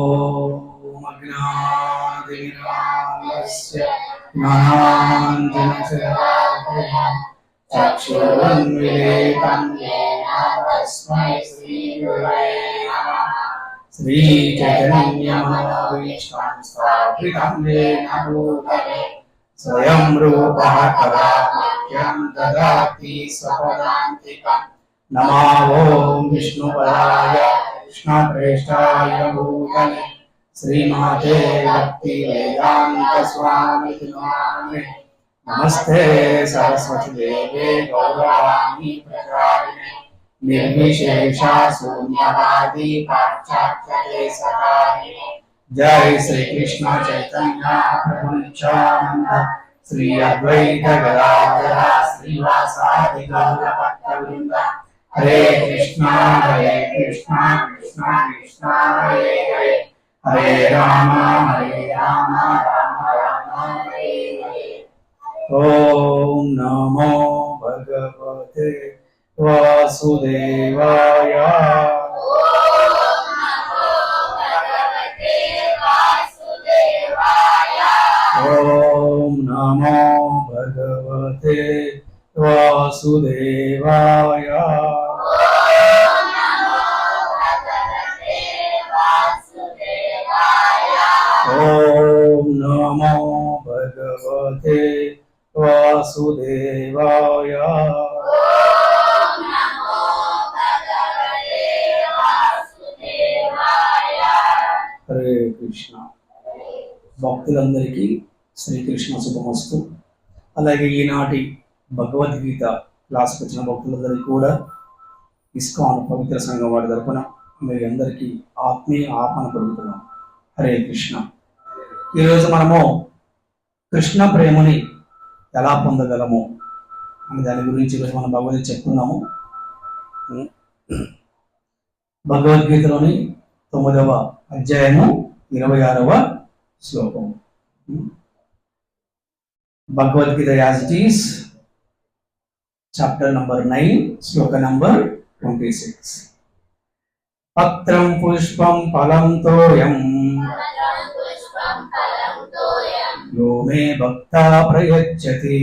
नमः। स्वयं रूपः कदा मह्यं ददाति विष्णुपदाय कृष्णप्रेष्ठायभूतले भक्तिवेदान्तस्वामिति नमस्ते सरस्वतीदेवे गौरवाणी प्रचारिणे। निर्विशेषा पाश्चात्यते सकारिणे जय श्रीकृष्ण चैतन्य प्रभु श्री अद्वैत गदाधर, श्रीवासादि हरे कृष्णा हरे कृष्णा कृष्णा कृष्णा हरे हरे हरे राम हरे राम राम राम हरे हरे ओम नमो भगवते वासुदेवाय ओम नमो भगवते वासुदेवाय ఓం నమో భగవతే వాసుదేవాయ హరే కృష్ణ భక్తులందరికీ శ్రీకృష్ణ శుభమస్తు. అలాగే ఈనాటి భగవద్గీత క్లాస్ వచ్చిన భక్తులందరికీ కూడా ఇస్కాన్ పవిత్ర సంఘం వారి తరపున మీ అందరికీ ఆత్మీయ ఆపణ పొందుతున్నాం హరే కృష్ణ. ఈరోజు మనము కృష్ణ ప్రేమని ఎలా పొందగలము అని దాని గురించి ఈరోజు మనం భగవద్గీత చెప్తున్నాము భగవద్గీతలోని తొమ్మిదవ అధ్యాయము ఇరవై ఆరవ శ్లోకం. Bhagavad Gita as it is chapter number nine shloka number twenty six. పత్రం పుష్పం ఫలం తోయం యో మే భక్తా ప్రయచ్చతి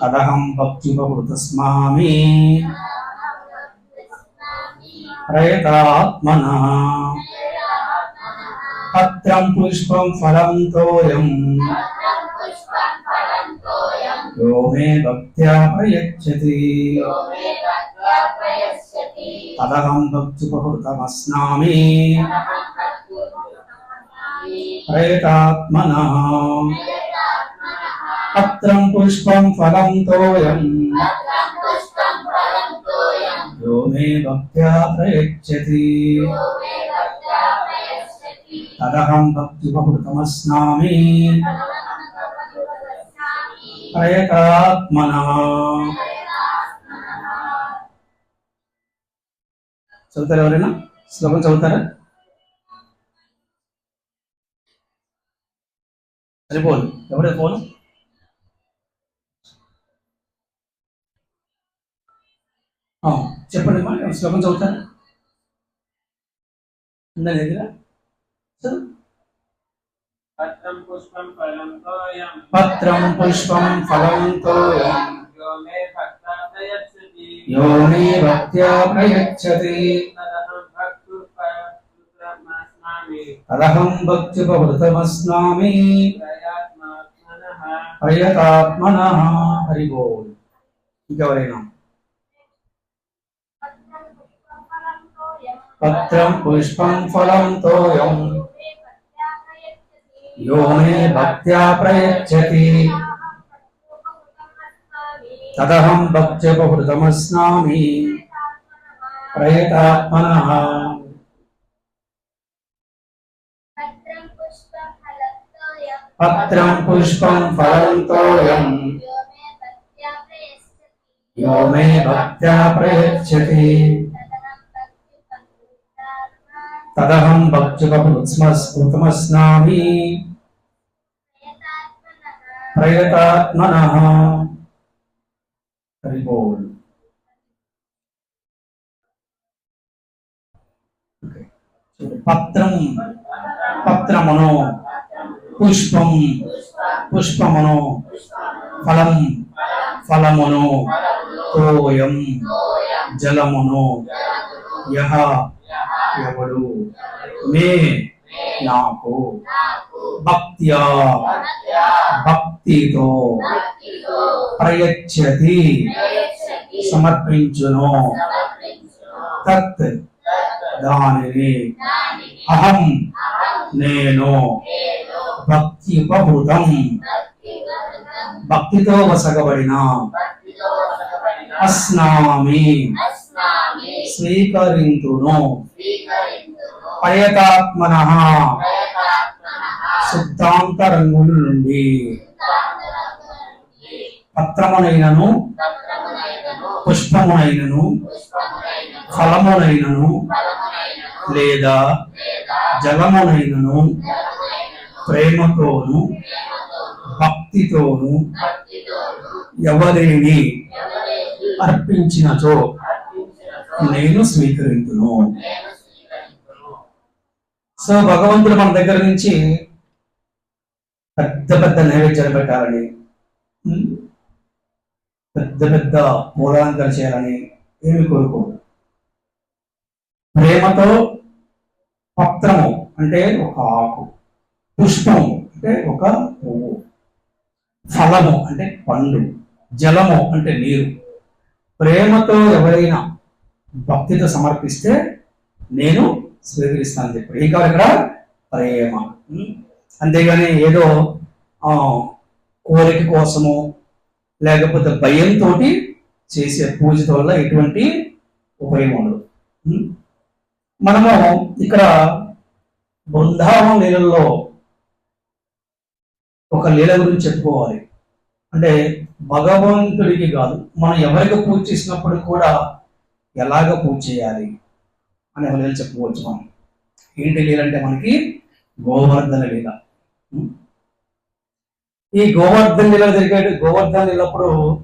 తదహం భక్తిపృతస్మామి ప్రయతాత్మన పత్రం పుష్పం ఫలం తోయం యో మే భక్త్యా ప్రయచ్చతి తదహం భక్తిపహృతమస్నామి ప్రయతాత్మన పత్రం పుష్పం ఫలం తోయం. యో మే భక్త్యా ప్రయచ్చతి. తదహం భక్తిపహృతమస్నామి ప్రయతాత్మన చదువుతారు ఎవరైనా? శ్లోకం చదువుతారా? ఎవరే ఫోను? ఆ, చెప్పండి అమ్మా శ్లోకం చదువుతారా? ఉందా దగ్గర? పత్రం పుష్పం ఫలం తోయం. యో మే భక్త్యా ప్రయచ్చతి. తదహం భక్తు పరమాస్మామి తదహం భక్తిపహృతమస్నామి ప్రయాత్మాత్మనః ప్రయతాత్మన హరి బోల్ ఇంకెవరైనా పత్రం పుష్పం ఫలం తోయం యో మే భక్త్యా ప్రయచ్చతి తదహం భక్త్యపహృతమస్నామి ప్రయతాత్మన పత్రం పుష్పం ఫలం తోయం యో మే భక్త్యా ప్రయచ్చతి తదహం భక్త్యపహృతమస్నామి ప్రయతాత్మన హరి బోల్ పత్రం పత్రమును పుష్పం పుష్పమును ఫలం ఫలమును తోయం జలమును యహ ఎవడు? మే నాకు భక్త్యా భక్తితో ప్రయచ్చతి సమర్పించును. తత్ దానిని అహం నేను భక్తి ఉపభూతం భక్తితో వసగబడిన అస్నామి. స్వీకరింతును. పయతాత్మన. శుద్ధాంతరంగుల నుండి. పత్రమునైనను. పుష్పమునైనను. ఫలమునైనను. లేదా జలమునైనను. ప్రేమతోను భక్తితోను ఎవరిని అర్పించినచో నేను స్వీకరించును సో భగవంతుడు మన దగ్గర నుంచి పెద్ద పెద్ద నైవేద్యాలు పెట్టాలని పెద్ద పెద్ద మూలాంకలు చేయాలని ఏమి కోరుకో ప్రేమతో పత్రము అంటే ఒక ఆకు. పుష్పము అంటే ఒక పువ్వు. ఫలము అంటే పండు. జలము అంటే నీరు. ప్రేమతో ఎవరైనా భక్తితో సమర్పిస్తే నేను స్వీకరిస్తాను చెప్పి ఏం కావాలి ఇక్కడ ప్రేమ. అంతేగాని ఏదో కోరిక కోసము లేకపోతే భయంతో చేసే పూజతో వల్ల ఎటువంటి ఉపయోగం ఉండదు. మనము ఇక్కడ బృందావన నీళ్ళల్లో ఒక లీల గురించి చెప్పుకోవాలి. అంటే భగవంతుడికి కాదు మనం ఎవరికి పూజ చేసినప్పుడు కూడా ఎలాగ పూజ చేయాలి అని ఒక లీల చెప్పుకోవచ్చు మనం. ఏంటి లీల అంటే మనకి గోవర్ధన లీల. ఈ గోవర్ధన లీల జరిగే గోవర్ధన లీలప్పుడు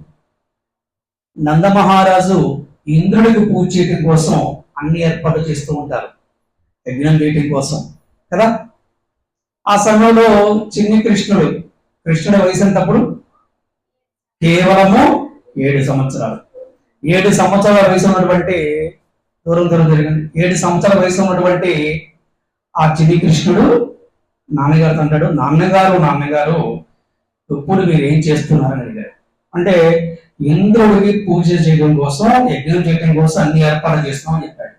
నందమహారాజు ఇంద్రుడికి పూజ చేయడం కోసం అన్ని ఏర్పాట్లు చేస్తూ ఉంటారు. యజ్ఞం చేయటం కోసం. కదా? ఆ సమయంలో చిన్ని కృష్ణుడు కృష్ణుడు వయసు ఎంతప్పుడు? కేవలము ఏడు సంవత్సరాలు. ఏడు సంవత్సరాల వయసు ఉన్నటువంటి దూరం దూరం జరిగింది. ఏడు సంవత్సరాల వయసు ఉన్నటువంటి ఆ చిన్ని కృష్ణుడు నాన్నగారితో అంటాడు నాన్నగారు నాన్నగారు ఇప్పుడు మీరు ఏం చేస్తున్నారని అడిగారు. అంటే ఇంద్రుడికి పూజ చేయడం కోసం యజ్ఞం చేయడం కోసం అన్ని ఏర్పాట్లు చేస్తామని చెప్పాడు.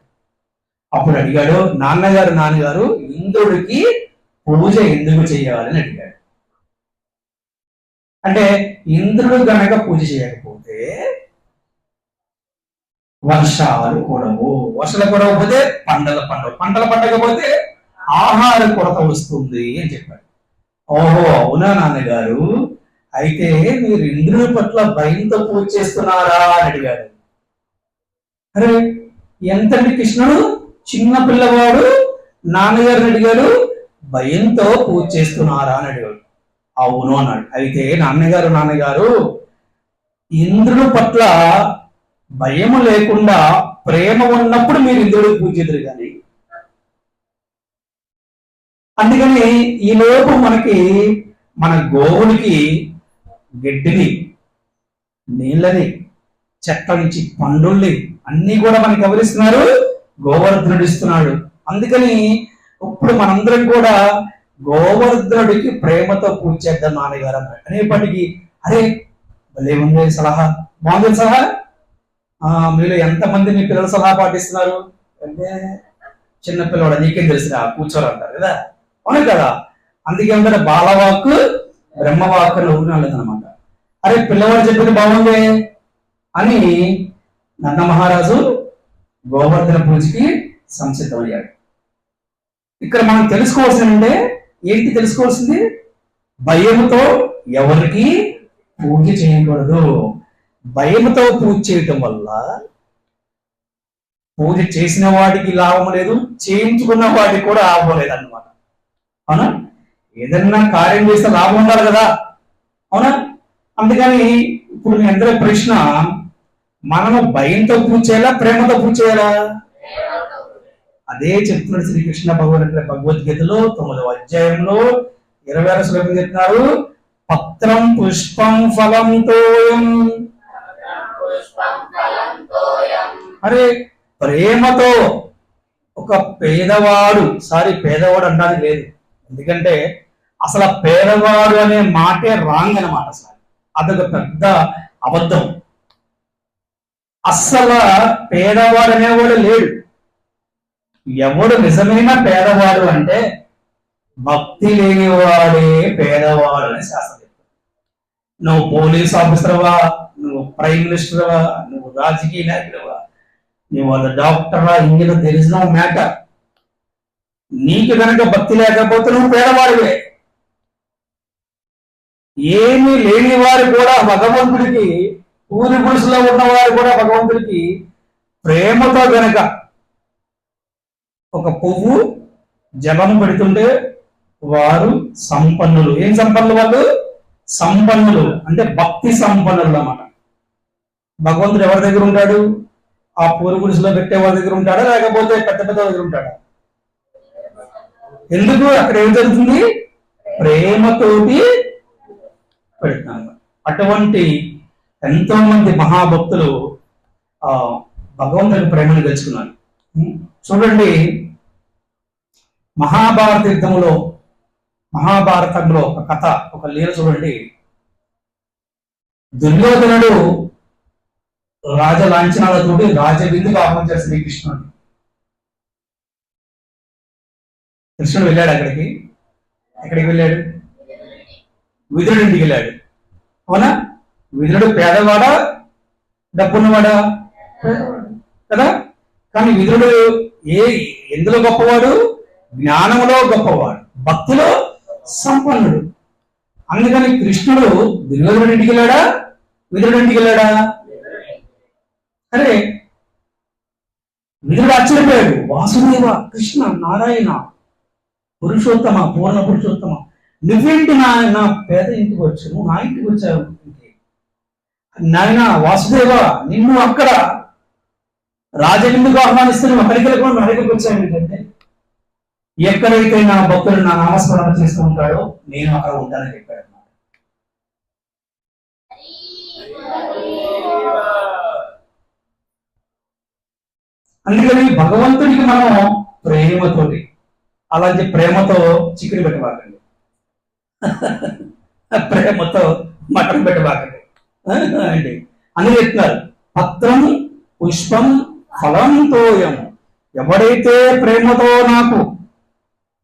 అప్పుడు అడిగాడు నాన్నగారు నాన్నగారు ఇంద్రుడికి పూజ ఎందుకు చేయాలని అడిగాడు. అంటే ఇంద్రుడు గనక పూజ చేయకపోతే వర్షాలు కూడవు వర్షాలు కూడకపోతే పంటల పండవు పంటలు పండకపోతే ఆహార కొరత వస్తుంది అని చెప్పాడు. ఓహో అవునా నాన్నగారు? అయితే మీరు ఇంద్రుడి పట్ల భయంతో పూజ చేస్తున్నారా అని అడిగాడు. అరే ఎంతండి కృష్ణుడు? చిన్న పిల్లవాడు? నాన్నగారిని అడిగాడు? భయంతో పూజ చేస్తున్నారా అని అడిగాడు. అవును అన్నాడు. అయితే నాన్నగారు నాన్నగారు ఇంద్రుడు పట్ల భయం లేకుండా ప్రేమ ఉన్నప్పుడు మీరు ఇంద్రుడికి పూజ కానీ. అందుకని ఈలోపు మనకి మన గోవునికి గడ్డిని నీళ్ళని చెట్ల నుంచి పండుల్ని అన్నీ కూడా మనకి ఎవరిస్తున్నారు? గోవర్ధనుడిస్తున్నాడు అందుకని ఇప్పుడు మనందరం కూడా గోవర్ధనుడికి ప్రేమతో పూజ చేద్దాం నాన్నగారు అన్నాడు అనేప్పటికీ అరే భలే ఉంది సలహా. బాగుంది సలహా? ఆ, మీలో ఎంతమంది మీ పిల్లల సలహా పాటిస్తున్నారు? అంటే చిన్న పిల్లవాడు నీకేం తెలుసురా? కూర్చోరు అంటారు కదా. అవును కదా? అందుకే అందరూ బాలవాకు బ్రహ్మవాకులు అని అనమాట అరే పిల్లవాడు చెప్పింది బాగుంది అని నంద మహారాజు గోవర్ధన పూజకి సంసిద్ధమయ్యాడు. ఇక్కడ మనం తెలుసుకోవాల్సిందంటే ఏంటి తెలుసుకోవాల్సింది? భయముతో ఎవరికి పూజ చేయకూడదు. భయముతో పూజ చేయటం వల్ల పూజ చేసిన వాడికి లాభం లేదు చేయించుకున్న వాడికి కూడా లాభం లేదన్నమాట. అవునా? ఏదన్నా కార్యం చేస్తే లాభం ఉండాలి కదా. అవునా? అందుకని ఇప్పుడు మీ అందరి ప్రశ్న మనము భయంతో పూజ చేయాలా ప్రేమతో పూజ చేయాలా? అదే చెప్తున్నాడు శ్రీకృష్ణ భగవద్ భగవద్గీతలో తొమ్మిదవ అధ్యాయంలో ఇరవై ఆరు శ్లోకం చెప్తున్నారు. పత్రం పుష్పం ఫలం తోయం. అరే ప్రేమతో ఒక పేదవాడు సారీ పేదవాడు అనడానికి లేదు. ఎందుకంటే అసలు పేదవాడు అనే మాటే రాంగ్ అన్నమాట అసలు అదొక పెద్ద అబద్ధం. అస్సలు పేదవాడు అనేవాడు లేడు. ఎవడు నిజమైన పేదవాడు అంటే భక్తి లేనివాడే పేదవాడు అని శాస్త్రం నువ్వు పోలీస్ ఆఫీసర్వా నువ్వు ప్రైమ్ మినిస్టర్వా నువ్వు రాజకీయ నాయకుడివా నువ్వు వాళ్ళ డాక్టరా ఇంజనీర్ తెలిసిన మ్యాటర్ నీకు కనుక భక్తి లేకపోతే నువ్వు పేదవాడివే. ఏమీ లేని వారు కూడా భగవంతుడికి ఊరి గుడిసెలో ఉన్నవారు కూడా భగవంతుడికి ప్రేమతో గనక ఒక పువ్వు జలం పెడుతుంటే వారు సంపన్నులు. ఏం సంపన్నులు వాళ్ళు? సంపన్నులు. అంటే భక్తి సంపన్నులు అన్నమాట. భగవంతుడు ఎవరి దగ్గర ఉంటాడు? ఆ పూర్వపురుషులో పెట్టే వారి దగ్గర ఉంటాడా? లేకపోతే పెద్ద పెద్ద దగ్గర ఉంటాడా? ఎందుకు? అక్కడ ఏం జరుగుతుంది? ప్రేమతోటి పెడుతున్నాను అటువంటి ఎంతో మంది మహాభక్తులు ఆ భగవంతుని ప్రేమను గెలుచుకున్నారు. చూడండి మహాభారత యుద్ధంలో మహాభారతంలో ఒక కథ ఒక లీల చూడండి. దుర్యోధనుడు రాజ లాంఛనాలతోటి రాజవిందుకు ఆహ్వానించారు శ్రీకృష్ణుడు కృష్ణుడు వెళ్ళాడు అక్కడికి. ఎక్కడికి వెళ్ళాడు? విదురుడి ఇంటికి వెళ్ళాడు. అవునా? విదురుడు పేదవాడా? డబ్బున్నవాడా. కదా? కానీ విదురుడు ఏ ఎందులో గొప్పవాడు? జ్ఞానములో గొప్పవాడు భక్తిలో సంపన్నుడు. అందుకని కృష్ణుడు దుర్యోధనుడి ఇంటికి వెళ్ళాడా? విదురుడి ఇంటికి వెళ్ళాడా? అరే విదురుడు ఆశ్చర్యపోయాడు. వాసుదేవ కృష్ణ నారాయణ పురుషోత్తమ పూర్ణ పురుషోత్తమ నువ్వేంటి నా నా పేద ఇంటికి వచ్చావు? నా ఇంటికి వచ్చావు నాయన వాసుదేవ నిన్ను అక్కడ రాజెందుకు ఆహ్వానిస్తున్న హరికలకు అక్కడికి వెళ్ళకుండా ఏంటంటే ఎక్కడైతే నా భక్తులు నా నామస్మరణ చేస్తూ ఉంటాడో నేను అక్కడ ఉంటానని చెప్పాడు అన్నమాట. అందుకని భగవంతుడికి మనం ప్రేమతోటి అలాంటి ప్రేమతో చికెన్ పెట్టబాకండి. ప్రేమతో మటన్ పెట్టబాకండి. అండి. అని చెప్తున్నారు పత్రం పుష్పం ఫలంతో ఎవడైతే ప్రేమతో నాకు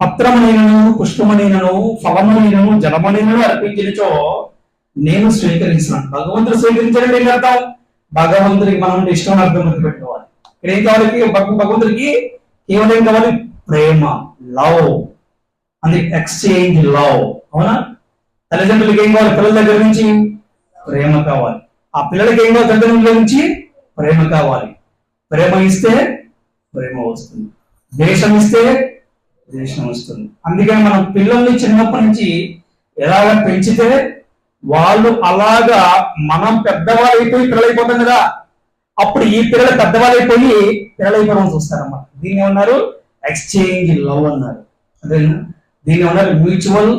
పత్రమనైనను పుష్పమనైనను ఫలమనైనను జలమనైనను అర్పించినచో నేను స్వీకరించినాను. భగవంతుడు స్వీకరించడం ఏం అర్థం భగవంతుడికి మనం ఇష్టం అర్థం పెట్టుకోవాలి. ఇక్కడ ఏం కావాలి భగ- భగవంతుడికి కేవలం ఏం కావాలి? ప్రేమ లవ్ అది ఎక్స్చేంజ్ లవ్. అవునా? తల్లిదండ్రులకి ఏం కావాలి? పిల్లల దగ్గర నుంచి ప్రేమ కావాలి. ఆ పిల్లలకి ఏం కావాలి? తల్లిదండ్రుల నుంచి ప్రేమ కావాలి. ప్రేమ ఇస్తే ప్రేమ వస్తుంది. దేశం ఇస్తే దేశం వస్తుంది. అందుకని మనం పిల్లల్ని చిన్నప్పటి నుంచి ఎలాగ పెంచితే వాళ్ళు అలాగా మనం పెద్దవాళ్ళు అయిపోయి పిల్లలైపోతాం కదా అప్పుడు ఈ పిల్లలు పెద్దవాళ్ళు అయిపోయి పిల్లలు చూస్తారన్నమాట. దీన్ని ఏమన్నారు? ఎక్స్చేంజ్ లవ్ అన్నారు. అదే దీన్ని ఏమన్నారు? మ్యూచువల్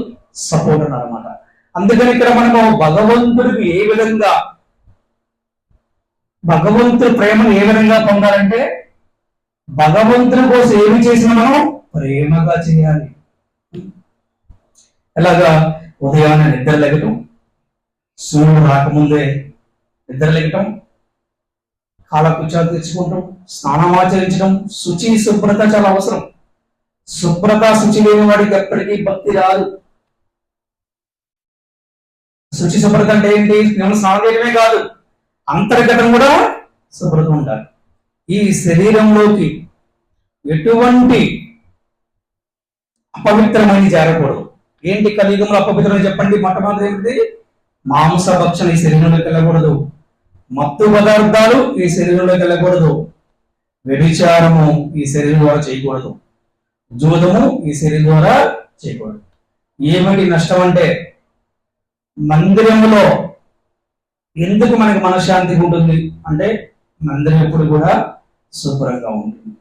సపోర్ట్ అన్నారు అనమాట అందుకని ఇక్కడ మనము భగవంతుడికి ఏ విధంగా భగవంతుడి ప్రేమను ఏ విధంగా పొందాలంటే భగవంతుని కోసం ఏమి చేసినా మనం ప్రేమగా చేయాలి. ఎలాగా? ఉదయాన్నే నిద్ర లెగటం సూర్యుడు రాకముందే నిద్ర లెగటం కాలకృత్యాలు తెచ్చుకుంటాం స్నానం ఆచరించడం శుచి శుభ్రత చాలా అవసరం. శుభ్రత శుచి లేని వాడికి ఎప్పటికీ భక్తి రాదు. శుచి శుభ్రత అంటే ఏంటి? స్నానం చేయడమే కాదు. అంతర్గతం కూడా శుభ్రత ఉండాలి. ఈ శరీరంలోకి ఎటువంటి అపవిత్రమైన చేరకూడదు ఏంటి కలియుగంలో అపవిత్రం చెప్పండి? మొట్టమొదటి ఏంటి? మాంస భక్షణ ఈ శరీరంలోకి వెళ్ళకూడదు. మత్తు పదార్థాలు ఈ శరీరంలోకి వెళ్ళకూడదు. వ్యభిచారము ఈ శరీరం ద్వారా చేయకూడదు. జూదము ఈ శరీరం ద్వారా చేయకూడదు. ఏమిటి నష్టం అంటే మందిరంలో ఎందుకు మనకి మనశ్శాంతి ఉంటుంది? అంటే మందిరం ఎప్పుడు కూడా శుభ్రంగా ఉంటుంది.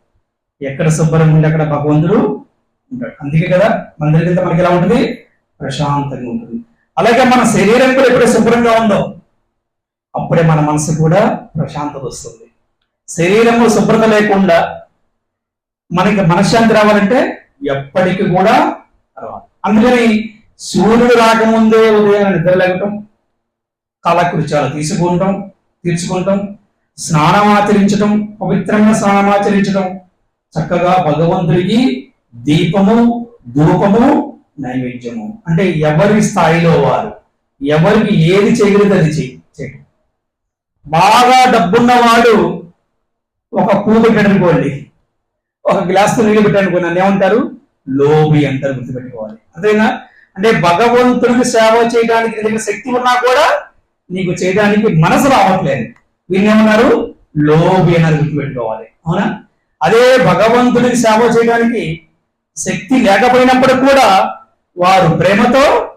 ఎక్కడ శుభ్రంగా ఉంటే అక్కడ భగవంతుడు ఉంటాడు. అందుకే కదా మన దగ్గర మనకి ఎలా ఉంటుంది? ప్రశాంతంగా ఉంటుంది. అలాగే మన శరీరం కూడా ఎప్పుడు శుభ్రంగా ఉందో అప్పుడే మన మనసు కూడా ప్రశాంతత వస్తుంది. శరీరంలో శుభ్రత లేకుండా మనకి మనశ్శాంతి రావాలంటే ఎప్పటికి కూడా రావాలి. అందుకని సూర్యుడు రాకముందే ఉదయం నిద్ర లేకటం కాలకృత్యాలు తీసుకుంటాం తీర్చుకుంటాం స్నానం ఆచరించటం పవిత్రంగా స్నానం ఆచరించటం. చక్కగా భగవంతుడికి దీపము ధూపము నైవేద్యము. అంటే ఎవరి స్థాయిలో వారు ఎవరికి ఏది చేయగలిగితే అది చేయి బాగా డబ్బున్నవాడు ఒక పువ్వు పెట్టనుకోండి ఒక గ్లాస్ నీళ్ళు పెట్టనుకోండి నన్ను ఏమంటారు? లోబి అంటారు గుర్తుపెట్టుకోవాలి. అంతేనా అంటే భగవంతుడికి సేవ చేయడానికి శక్తి ఉన్నా కూడా నీకు చేయడానికి మనసు రావట్లేదు. వీళ్ళేమన్నారు? లోబి అన్నారు గుర్తుపెట్టుకోవాలి అవునా? అదే భగవంతుడికి సేవ చేయడానికి శక్తి లేకపోయినప్పుడు కూడా వారు ప్రేమతో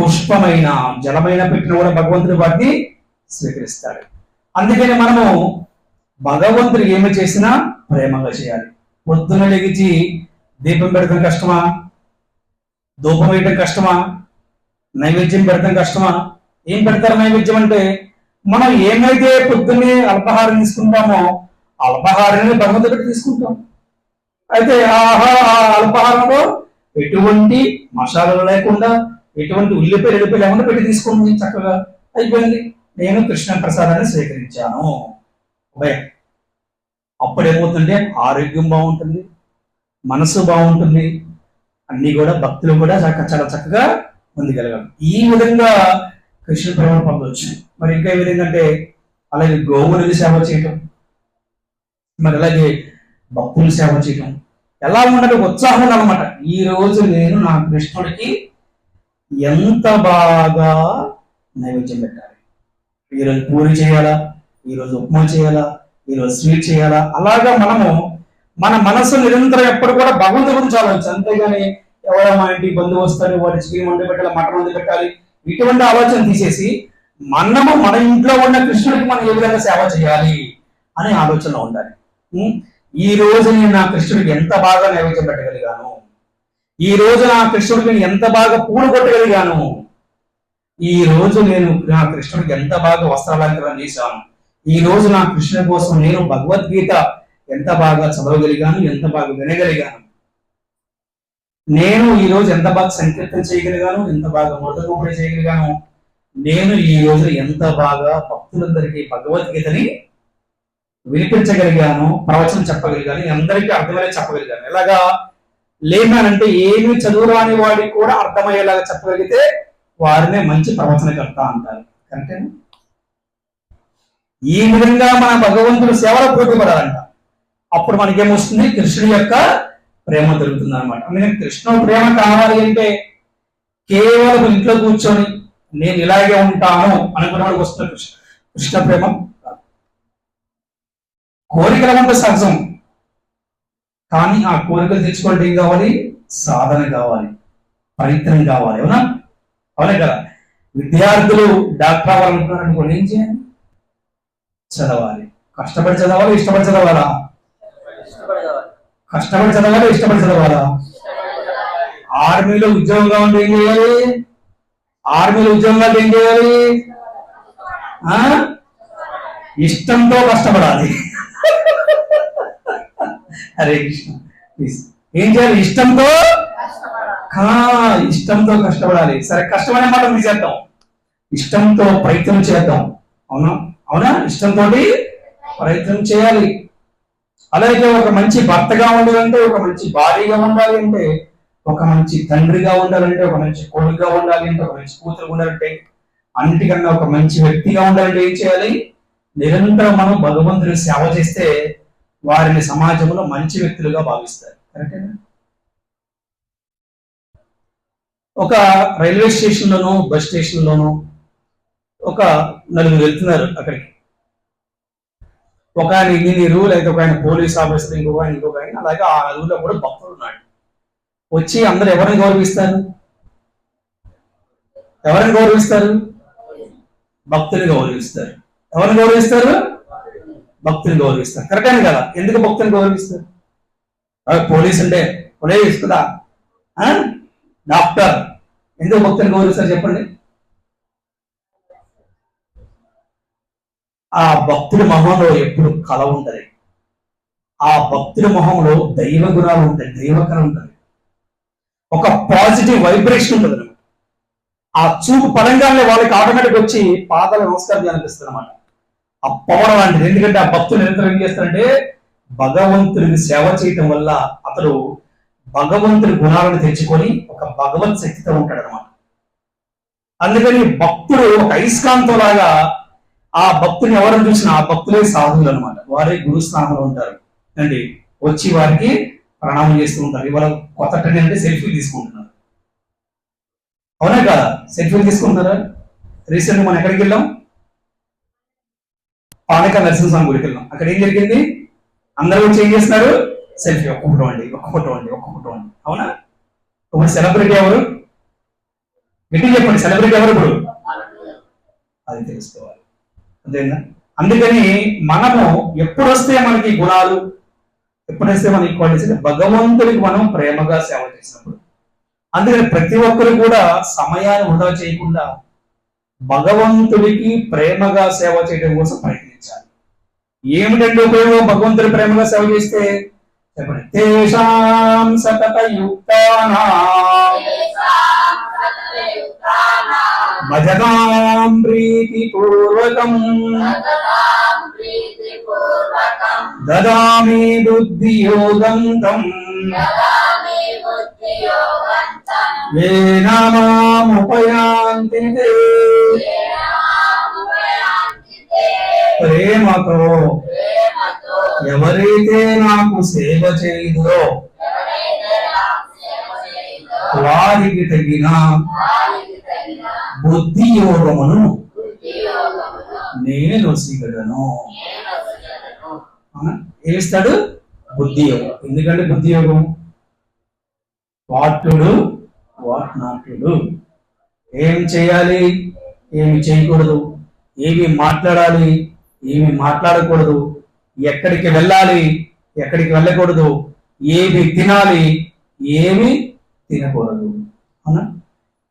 పుష్పమైన జలమైన పెట్టిన కూడా భగవంతుడి వాటిని స్వీకరిస్తాడు అందుకని మనము భగవంతుడు ఏమి చేసినా ప్రేమగా చేయాలి. పొద్దున లెగిచి దీపం పెడతాం కష్టమా? ధూపం వేయటం కష్టమా? నైవేద్యం పెడతాం కష్టమా? ఏం పెడతారు నైవేద్యం అంటే మనం ఏమైతే పొద్దున్నే అల్పాహారం తీసుకుంటామో అల్పహారాన్ని అల్పాహారాన్ని భగవంతుడికి తీసుకుంటాం. అయితే ఆహా ఆ అల్పహారంలో ఎటువంటి మసాలాలు లేకుండా ఎటువంటి ఉల్లిపాయలు ఎల్లిపాయలు లేకుండా పెట్టి తీసుకుంటుంది చక్కగా. అయిపోయింది. నేను కృష్ణ ప్రసాదాన్ని స్వీకరించాను. భయం అప్పుడు ఏమవుతుందంటే ఆరోగ్యం బాగుంటుంది. మనసు బాగుంటుంది. అన్నీ కూడా భక్తులు కూడా చాలా చక్కగా ముందుకెళ్ళగలం ఈ విధంగా కృష్ణ ప్రేమ పొందవచ్చు. మరి ఇంకా ఏ విధంగా అంటే అలాగే గోవులకి సేవ చేయటం? మరి అలాగే భక్తులు సేవ చేయటం. ఎలా ఉండాలి? ఉత్సాహం అనమాట ఈ రోజు నేను నా కృష్ణుడికి ఎంత బాగా నైవేద్యం పెట్టాలి? ఈరోజు పూరి చేయాలా? ఈరోజు ఉప్మా చేయాలా? ఈరోజు స్వీట్ చేయాలా? అలాగా మనము మన మనసు నిరంతరం ఎప్పుడు కూడా భగవంతుడి గురించి ఆలోచించాలి. అంతేగాని ఎవరో మా ఇంటికి బంధువు వస్తారు వారి స్కీమ్ వండి పెట్టాలి మటన్ వండి పెట్టాలి ఇటువంటి ఆలోచన తీసేసి మనము మన ఇంట్లో ఉన్న కృష్ణుడికి మనం ఏ విధంగా సేవ చేయాలి అనే ఆలోచన ఉండాలి. ఈ రోజు నేను నా కృష్ణుడికి ఎంత బాగా నైవేద్యం పెట్టగలిగాను? ఈ రోజు నా కృష్ణుడికి నేను ఎంత బాగా పూలు కొట్టగలిగాను? ఈ రోజు నేను నా కృష్ణుడికి ఎంత బాగా వస్త్రాలంకరణ చేశాను? ఈ రోజు నా కృష్ణుడి కోసం నేను భగవద్గీత ఎంత బాగా చదవగలిగాను? ఎంత బాగా వినగలిగాను? నేను ఈ రోజు ఎంత బాగా సంకీర్తన చేయగలిగాను ఎంత బాగా మృతగోపుడి చేయగలిగాను నేను ఈ రోజు ఎంత బాగా భక్తులందరికీ భగవద్గీతని వినిపించగలిగాను ప్రవచనం చెప్పగలిగాను అందరికీ అర్థమయ్యే చెప్పగలిగాను. ఎలాగా? లేమన్ అంటే ఏమి చదువురాని వాడికి కూడా అర్థమయ్యేలాగా చెప్పగలిగితే వారినే మంచి ప్రవచనకర్త అంటారు. కరెక్టేనా? ఈ విధంగా మన భగవంతుడు సేవలో పోటీపడాలంట అప్పుడు మనకేమొస్తుంది? కృష్ణుడి యొక్క ప్రేమ దొరుకుతుంది అనమాట అందుకని కృష్ణ ప్రేమ కావాలి అంటే కేవలం ఇంట్లో కూర్చొని నేను ఇలాగే ఉంటాను అనుకున్నవాడికి వస్తుంది కృష్ణ. కృష్ణ ప్రేమ కాదు. సహజం. కానీ ఆ కోరికలు తెచ్చుకోవడం ఏం కావాలి? సాధన కావాలి. ప్రయత్నం కావాలి. అవునా? అవునే కదా? విద్యార్థులు డాక్టర్ అవ్వాలనుకున్నారు అనుకోండి ఏం చేయాలి? చదవాలి. కష్టపడి చదవాలి ఇష్టపడి చదవాలా? కష్టపడి చదవాలి ఇష్టపడి చదవాలా? ఆర్మీలో ఉద్యోగం కావాలంటే ఏం చేయాలి? ఆర్మీలో ఉద్యోగం కావాలంటే ఏం చేయాలి? ఆ? ఇష్టంతో కష్టపడాలి. హరే కృష్ణ. ఏం చేయాలి? ఇష్టంతో? ఇష్టంతో కష్టపడాలి. సరే కష్టమనే మాట తీసేద్దాం. ఇష్టంతో ప్రయత్నం చేద్దాం. అవునా? అవునా? ఇష్టంతో ప్రయత్నం చేయాలి. అలాగే ఒక మంచి భర్తగా ఉండాలంటే ఒక మంచి భార్యగా ఉండాలి అంటే ఒక మంచి తండ్రిగా ఉండాలంటే ఒక మంచి కొడుకుగా ఉండాలి అంటే ఒక మంచి కూతురు ఉండాలంటే అన్నిటికన్నా ఒక మంచి వ్యక్తిగా ఉండాలంటే ఏం చేయాలి? నిరంతరం మనం భగవంతుని సేవ చేస్తే వారిని సమాజంలో మంచి వ్యక్తులుగా భావిస్తారు. కరెక్టేనా ఒక రైల్వే స్టేషన్లోనూ బస్ స్టేషన్లోనూ ఒక నలుగురు వెళ్తున్నారు అక్కడికి. ఒక ఆయన ఇంజనీరు అయితే ఒక ఆయన పోలీస్ ఆఫీసర్ ఇంకొక ఆయన ఇంకొక ఆయన అలాగే ఆ నలుగురిలో కూడా భక్తులు ఉన్నాడు. వచ్చి అందరు ఎవరిని గౌరవిస్తారు? ఎవరిని గౌరవిస్తారు? భక్తుని గౌరవిస్తారు. ఎవరిని గౌరవిస్తారు? భక్తుని గౌరవిస్తారు. కరెక్ట్ అని కదా? ఎందుకు భక్తుని గౌరవిస్తారు? పోలీస్ అంటే పోలీస్ కదా ఆ? డాక్టర్. ఎందుకు భక్తుని గౌరవిస్తారు చెప్పండి? ఆ భక్తుడి మొహంలో ఎప్పుడు కళ ఉంటది ఆ భక్తుడి మొహంలో దైవ గుణాలు ఉంటాయి దైవకర ఉంటుంది. ఒక పాజిటివ్ వైబ్రేషన్ ఉంటుంది అనమాట ఆ చూపు పరంగానే వాళ్ళకి ఆటోమేటిక్ వచ్చి పాదాల నమస్కారం అనిపిస్తుంది అనమాట ఆ పవర్ లాంటిది. ఎందుకంటే ఆ భక్తులు నిరంతరం ఏం చేస్తారంటే భగవంతుడిని సేవ చేయటం వల్ల అతడు భగవంతుడి గుణాలను తెచ్చుకొని ఒక భగవత్ శక్తితో ఉంటాడు అనమాట అందుకని భక్తుడు ఒక ఐస్కాంతం లాగా ఆ భక్తుని ఎవరిని చూసినా ఆ భక్తులే సాధువులు అనమాట వారే గురుస్థానంలో ఉంటారు. అండి వచ్చి వారికి ప్రణామం చేస్తూ ఉంటారు. ఇవాళ కొత్త ట్రెండ్ అంటే సెల్ఫీ తీసుకుంటున్నారు. అవునా కదా? సెల్ఫీలు తీసుకుంటున్నారా? రీసెంట్ మనం ఎక్కడికి వెళ్ళాం? పానక నరసింహస్వామి గుడికి వెళ్ళాం. అక్కడ ఏం జరిగింది? అందరూ వచ్చి ఏం చేస్తున్నారు? సెల్ఫీ ఒక్క ఫోటో అండి ఒక్క ఫోటో అండి ఒక్క ఫోటో అండి. అవునా? ఇప్పుడు సెలబ్రిటీ ఎవరు? గట్టి చెప్పండి సెలబ్రిటీ ఎవరు ఇప్పుడు? అది తెలుసుకోవాలి. అంతేనా అందుకని మనము ఎప్పుడు వస్తే మనకి గుణాలు? ఎప్పుడైతే వస్తే మనకి భగవంతుడికి మనం ప్రేమగా సేవ చేసినప్పుడు. అందుకని ప్రతి ఒక్కరు కూడా సమయాన్ని వృధా చేయకుండా భగవంతుడికి ప్రేమగా సేవ చేయడం కోసం ప్రయత్నించాలి. ఏమిటంటే ఉపయోగం? భగవంతుడి ప్రేమగా సేవ చేస్తే చెప్పండి. తేషాం సతత భజనాం ప్రీతి పూర్వకం దదామి బుద్ధి యోగం తం వేనామాముపయాంతి. ప్రేమతో. ఎవరైతే నాకు సేవ చేయదో వారికి తగిన బుద్ధి యోగమును నేను సిగడను అవునా? ఏమిస్తాడు? బుద్ధి యోగం ఎందుకంటే బుద్ధి యోగం వాటుడు వాట్ నాటుడు ఏం చేయాలి? ఏమి చేయకూడదు. ఏమి మాట్లాడాలి? ఏమి మాట్లాడకూడదు. ఎక్కడికి వెళ్ళాలి? ఎక్కడికి వెళ్ళకూడదు? ఏమి తినాలి? ఏమి తినకూడదు. అవునా?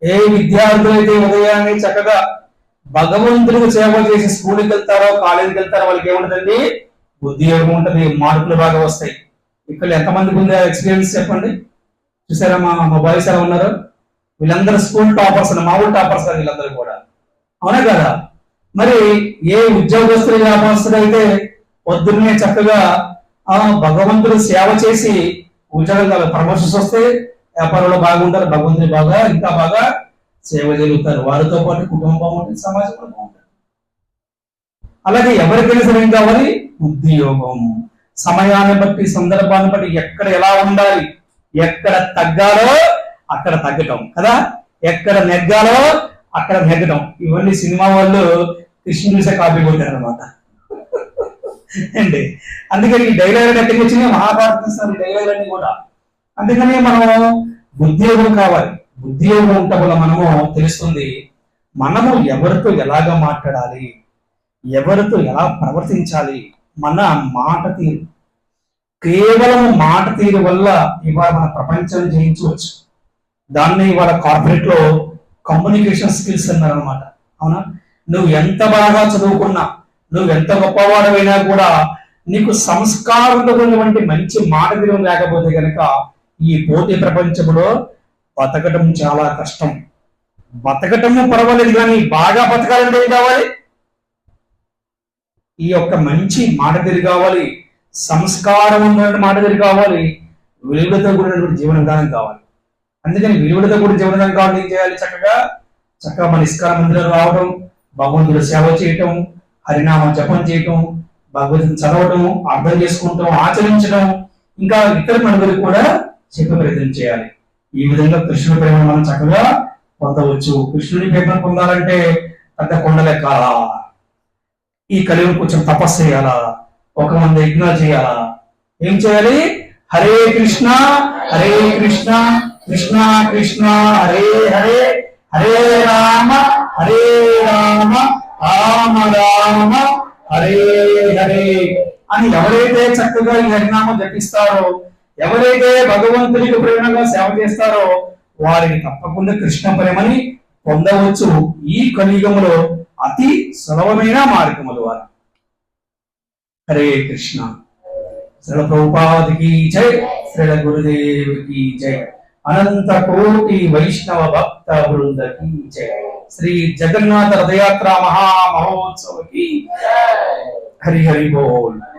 ఏ విద్యార్థులు అయితే ఉదయాన్నే చక్కగా భగవంతుడికి సేవ చేసి స్కూల్కి వెళ్తారో కాలేజీకి వెళ్తారో వాళ్ళకి ఏముంటుందండి? ఉద్యోగం ఉంటుంది మార్కులు బాగా వస్తాయి. ఇక్కడ ఎంతమందికి ఉంది ఎక్స్పీరియన్స్ చెప్పండి? చూసారా మా మొబైల్స్ ఎలా ఉన్నారు? వీళ్ళందరూ స్కూల్ టాపర్స్ మా ఊరు టాపర్స్ కాదు వీళ్ళందరూ కూడా. అవునా కదా? మరి ఏ ఉద్యోగస్తులు వ్యాపారస్తులు అయితే పొద్దున్నే చక్కగా ఆ భగవంతుడు సేవ చేసి ఉద్యోగం ప్రమోషన్స్ వస్తే వ్యాపారంలో బాగుంటారు భగవంతుని బాగా ఇంకా బాగా సేవ జరుగుతారు. వారితో పాటు కుటుంబం బాగుంటుంది సమాజం కూడా బాగుంటుంది. అలాగే ఎవరికైనా సరే కావాలి? ఉద్యోగం. సమయాన్ని బట్టి సందర్భాన్ని బట్టి ఎక్కడ ఎలా ఉండాలి? ఎక్కడ తగ్గాలో అక్కడ తగ్గటం కదా? ఎక్కడ నెగ్గాలో అక్కడ నెగ్గటం. ఇవన్నీ సినిమా వాళ్ళు కృష్ణ చూసే కాపీ కొట్టారు అనమాట అండి. అందుకని ఈ డైలాగ్ ఎక్కడికి వచ్చినాయి? మహాభారతం డైలాగ్ అన్ని కూడా. అందుకని మనం ఉద్యోగం కావాలి. ఉద్యోగం ఉంటే వల్ల మనము తెలుస్తుంది మనము ఎవరితో ఎలాగ మాట్లాడాలి ఎవరితో ఎలా ప్రవర్తించాలి మన మాట తీరు. కేవలం మాట తీరు వల్ల ఇవాళ మన ప్రపంచం జయించవచ్చు. దాన్ని ఇవాళ కార్పొరేట్లో కమ్యూనికేషన్ స్కిల్స్ అన్నారనమాట అవునా? నువ్వు ఎంత బాగా చదువుకున్నా నువ్వు ఎంత గొప్పవాడమైనా కూడా నీకు సంస్కారంతో ఉన్నటువంటి మంచి మాట తీరు లేకపోతే కనుక ఈ పోటీ ప్రపంచంలో బతకటం చాలా కష్టం. బతకటము పర్వాలేదు కానీ బాగా బతకాలంటే ఏం కావాలి? ఈ యొక్క మంచి మాట తీరు కావాలి సంస్కారం ఉన్నటువంటి మాట తీరు కావాలి విలువలతో కూడినటువంటి జీవన విధానం కావాలి. అందుకని విలువలతో కూడిన జీవన విధానం కావాలి ఏం చేయాలి? చక్కగా చక్కగా మన ఇస్కార మందిరం రావడం భగవంతుడు సేవ చేయటం హరినామం జపం చేయటం భగవంతుని చదవటం అర్థం చేసుకుంటాం ఆచరించడం ఇంకా ఇతర నలుగురికి కూడా చెప్పే ప్రయత్నం చేయాలి. ఈ విధంగా కృష్ణుని ప్రేమ మనం చక్కగా పొందవచ్చు కృష్ణుడి ప్రేమ పొందాలంటే పెద్ద కొండలెక్కాలా ఈ కలియుగం కొంచెం తపస్సు చేయాలా? ఒక మంది యజ్ఞాలు చేయాలా? ఏం చేయాలి? హరే కృష్ణ హరే కృష్ణ కృష్ణ కృష్ణ హరే హరే హరే రామ హరే రామ రామ రామ హరే హరే అని ఎవరైతే చక్కగా ఈ హరినామం జపిస్తారో ఎవరైతే భగవంతునికి ప్రేమగా సేవ చేస్తారో వారికి తప్పకుండా కృష్ణ ప్రేమని పొందవచ్చు. ఈ కలియుగంలో అతి సులభమైన మార్గములు వారు. హరే కృష్ణ. శ్రీల ప్రభుపాదికి జై. శ్రీల గురుదేవుకి జై. అనంత కోటి వైష్ణవ భక్త బృందకి జై. శ్రీ జగన్నాథ రథయాత్ర మహా మహోత్సవకి హరి హరి బోల్.